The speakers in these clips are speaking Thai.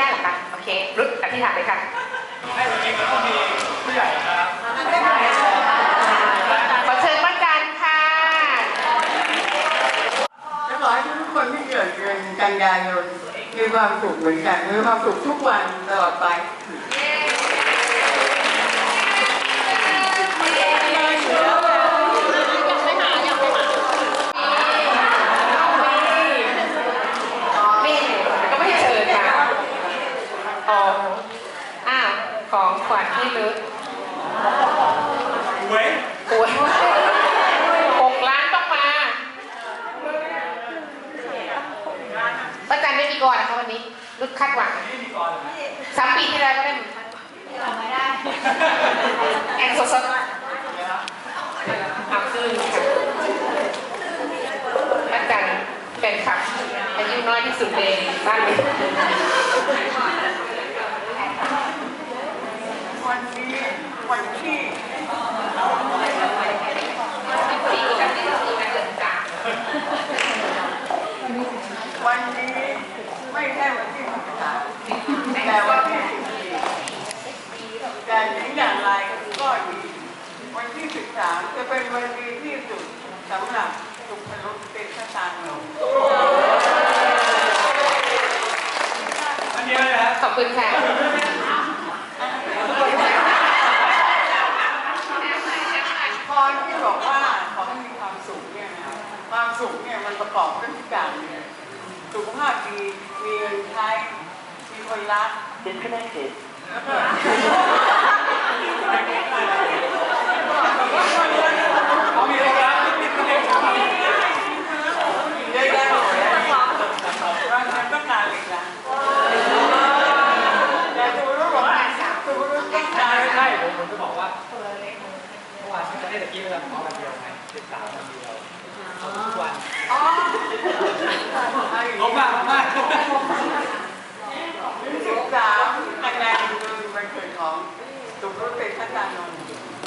ได้เหรอคะโอเครุดอธิษฐานเลยค่ะให้จริงๆมันต้องมีผู้ใหญ่นะครับขอเชิญพระอาจารย์ค่ะจะขอให้ทุกคนที่เกิดเดือนกันยายนมีความสุขเหมือนกันมีความสุขทุกวันตลอดไป อ๋ออ้าวของขวัญที่ลึกเว้ยโอ้ยหกล้านต้องมาพระอาจารย์ไม่มีก่อนนะคะวันนี้รุดคาดหวังนี่มีก่อนนะสามปีที่แล้วก็ได้เหมือนกันแอนสดๆเอาคืนค่ะอาจารย์เป็นขับอายุน้อยที่สุดในบ้านนี้ วันนี้วันที่สี่กับสี่กับเดือนสามวันนี้ไม่ใช่วันที่สิบสามแต่วันที่สิบสี่แต่ถึงอย่างไรก็ดีวันที่สิบสามจะเป็นวันดีที่สุดสำหรับสุภรุษเป็นชะตาโลกอันเดียวเลยครับขอบคุณค่ะ พรที่บอกว่าขอให้มีความสุขเนี่ยนะ ความสุขเนี่ยมันประกอบด้วยทุกอย่างเลยสุขภาพดีมีเงินใช้มีคนรัก disconnected แล้วก็เขามีคนรักที่เป็นเด็กชอบเยอะแยะหมดเลยบางคนต้องการอีกนะแต่สุภรุษบอกว่าสุภรุษต้องการไม่ใช่ผมผมจะบอกว่าเมื่อวานที่จะได้ตะกี้เวลาขอวันเดีย วไงสิบสามวันเดียวเอาทุกวันอ๋อลบมากมากสิบสามคะแนนคือมันเกิดของสุรุษเป็นพระจานนท์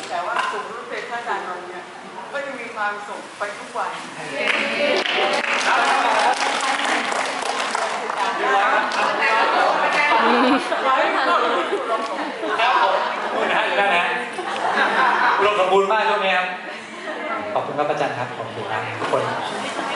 แต่ว่าสุรุษเป็นพระจานนท์เนี่ยก็จะมีความสุขไปทุกวันครับผมพูดนะฮะอยู่ได้นะอุดมสมบูรณ์มากช่วนี้ครับ ขอบคุณครับอาจารย์ครับขอบคุณครับทุกคน